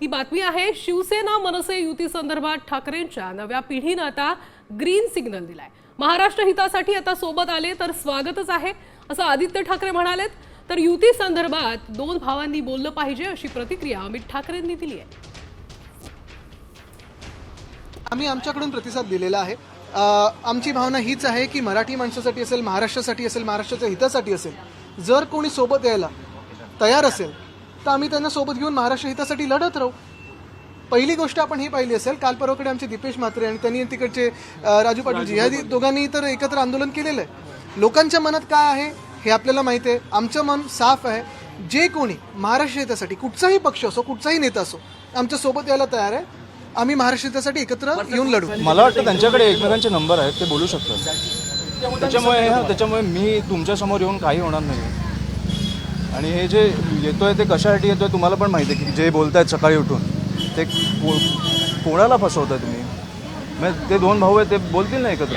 ती बातमी आहे शिवसेना मनसे युती संदर्भात ठाकरेंच्या नव्या पिढीनं आता ग्रीन सिग्नल दिलाय. महाराष्ट्र हितासाठी आता सोबत आले तर स्वागतच आहे असं आदित्य ठाकरे म्हणालेत. तर युती संदर्भात दोन भावांनी बोललं पाहिजे अशी प्रतिक्रिया अमित ठाकरेंनी दिली आहे. आम्ही आमच्याकडून प्रतिसाद दिलेला आहे. आमची भावना हीच आहे की मराठी माणसासाठी असेल महाराष्ट्रासाठी असेल महाराष्ट्राच्या हितासाठी असेल जर कोणी सोबत यायला तयार असेल तर आम्ही त्यांना सोबत घेऊन महाराष्ट्र हितासाठी लढत राहू. पहिली गोष्ट आपण ही पाहिली असेल काल परवाकडे आमचे दीपेश म्हात्रे आणि त्यांनी तिकडचे राजू पाटीलजी या दि- दोघांनी तर एकत्र आंदोलन केलेलं आहे. लोकांच्या मनात काय आहे हे आपल्याला माहिती आहे. आमचं मन साफ आहे. जे कोणी महाराष्ट्र हितासाठी कुठचाही पक्ष असो कुठचाही नेता असो आमच्यासोबत यायला तयार आहे. आम्ही महाराष्ट्र हितासाठी एकत्र येऊन लढू. मला वाटतं त्यांच्याकडे एकमेकांचे नंबर आहेत ते बोलू शकतात. त्याच्यामुळे हा, त्याच्यामुळे मी तुमच्यासमोर येऊन काही होणार नाही आणि हे जे येतो आहे ते कशासाठी येतो आहे तुम्हाला पण माहिती आहे की जे बोलत आहेत सकाळी उठून ते को- कोणाला फसवताय तुम्ही? मग ते दोन भाऊ आहेत ते बोलतील ना एकत्र?